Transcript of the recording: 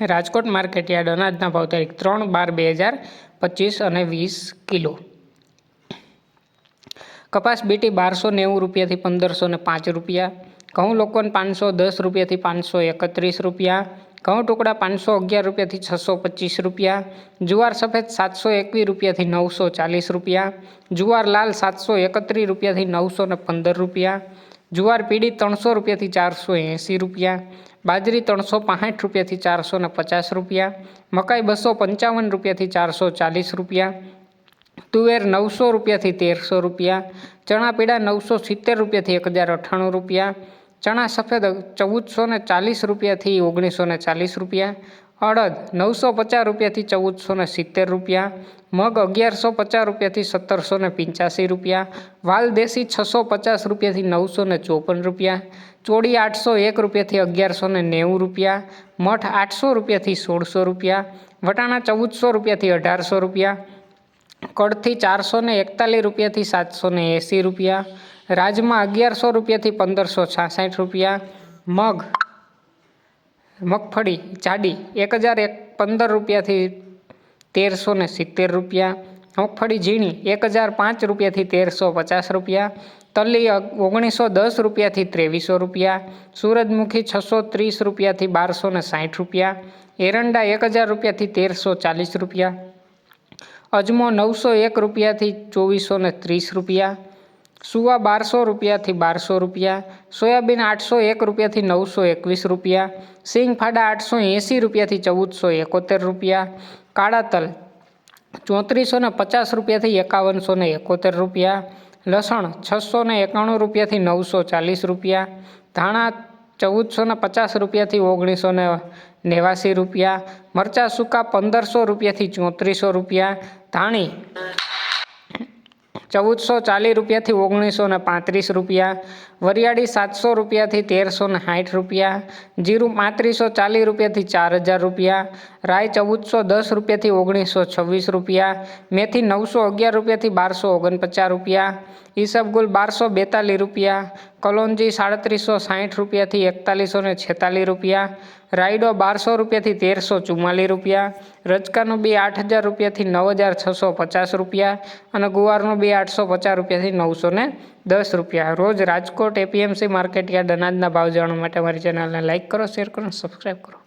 Rajkot market yard અનાજના ભાવ તારીખ ત્રણ બાર બે હજાર પચીસ અને વીસ કિલો. કપાસ બીટી બારસો નેવું રૂપિયાથી પંદરસો ને પાંચ રૂપિયા. ઘઉં લોકોન પાંચસો, દસ રૂપિયાથી પાંચસો એકત્રીસ રૂપિયા. ઘઉં ટુકડા પાંચસો અગિયાર રૂપિયાથી છસો પચીસ રૂપિયા. જુવાર સફેદ સાતસો એકવીસ રૂપિયાથી નવસો ચાલીસ રૂપિયા. જુવાર લાલ સાતસો એકત્રીસ રૂપિયાથી નવસો ને પંદર રૂપિયા. જુવાર પીળી ત્રણસો રૂપિયાથી ચારસો એંસી રૂપિયા, બાજરી ત્રણસો પાંસઠ રૂપિયાથી ચારસો ને પચાસ રૂપિયા, મકાઈ બસો પંચાવન રૂપિયાથી ચારસો ચાલીસ રૂપિયા, તુવેર નવસો રૂપિયાથી તેરસો રૂપિયા, ચણા પીળા નવસો સિત્તેર રૂપિયાથી એક હજાર અઠ્ઠાણું રૂપિયા, ચણા સફેદ ચૌદસો ને ચાલીસ રૂપિયાથી ઓગણીસો ને ચાલીસ રૂપિયા અડદ નવસો પચાસ રૂપિયાથી ચૌદસો ને સિત્તેર રૂપિયા, મગ અગિયારસો પચાસ રૂપિયાથી સત્તરસો ને પંચ્યાસી રૂપિયા, વાલ દેશી છસો પચાસ રૂપિયાથી નવસો ને ચોપન રૂપિયા ચોડી આઠસો એક રૂપિયાથી અગિયારસો ને નેવું રૂપિયા, મઠ આઠસો રૂપિયાથી સોળસો રૂપિયા, વટાણા ચૌદસો રૂપિયાથી અઢારસો રૂપિયા કડથી ચારસો ને એકતાલીસ રૂપિયાથી સાતસો ને એંસી રૂપિયા, રાજમાં અગિયારસો રૂપિયાથી પંદરસો છાસઠ રૂપિયા, મગ મગફળી, જાડી એક હજાર એક, પંદર રૂપિયાથી તેરસો ને સિત્તેર રૂપિયા. મગફળી, ઝીણી એક હજાર પાંચ રૂપિયાથી તેરસો પચાસ રૂપિયા. તલી ઓગણીસો દસ રૂપિયાથી ત્રેવીસો રૂપિયા. સૂરજમુખી, છસો ત્રીસ રૂપિયાથી બારસો ને સાઠ રૂપિયા. એરંડા એક હજાર રૂપિયાથી તેરસો ચાલીસ રૂપિયા. અજમો, નવસો એક રૂપિયાથી ચોવીસો ને ત્રીસ રૂપિયા. સુવા બારસો રૂપિયાથી બારસો રૂપિયા, સોયાબીન આઠસો એક રૂપિયાથી નવસો એકવીસ રૂપિયા, સિંગ ફાડા આઠસો એંસી રૂપિયાથી ચૌદસો એકોતેર રૂપિયા, કાળા તલ ચોત્રીસો ને પચાસ રૂપિયાથી એકાવનસો ને એકોતેર રૂપિયા, લસણ છસો ને એકાણું રૂપિયાથી નવસો ચાલીસ રૂપિયા, ધાણા ચૌદસો ને પચાસ રૂપિયાથી ઓગણીસો ને નેવાસી રૂપિયા, મરચાં સૂકા પંદરસો રૂપિયાથી ચોત્રીસો રૂપિયા, ધાણી ચૌદસો ચાલીસ રૂપિયાથી ઓગણીસો ને પાંત્રીસ રૂપિયા, વરિયાળી સાતસો રૂપિયાથી તેરસો ને સાઠ રૂપિયા, જીરું પાંત્રીસો ચાલીસ રૂપિયાથી ચાર હજાર રૂપિયા રાઈ ચૌદસો દસ રૂપિયાથી ઓગણીસો છવ્વીસ રૂપિયા, મેથી નવસો અગિયાર રૂપિયાથી બારસો ઓગણપચાસ રૂપિયા ઈસબગુલ બારસો બેતાલીસ રૂપિયા કલોંજી સાડત્રીસો સાઠ રૂપિયાથી એકતાલીસો ને છેતાલીસ રૂપિયા, રાયડો બારસો રૂપિયાથી તેરસો ચુમ્માલીસ રૂપિયા, રજકાનું બી આઠ હજાર રૂપિયાથી નવ હજાર છસો પચાસ રૂપિયા અને ગુવારનું બી આઠસો પચાસ રૂપિયાથી નવસો ને દસ રૂપિયા. રોજ રાજકોટ એપીએમસી માર્કેટ યાર્ડ અનાજના ભાવ જાણવા માટે મારી ચેનલને લાઇક કરો, શેર કરો સબસ્ક્રાઈબ કરો.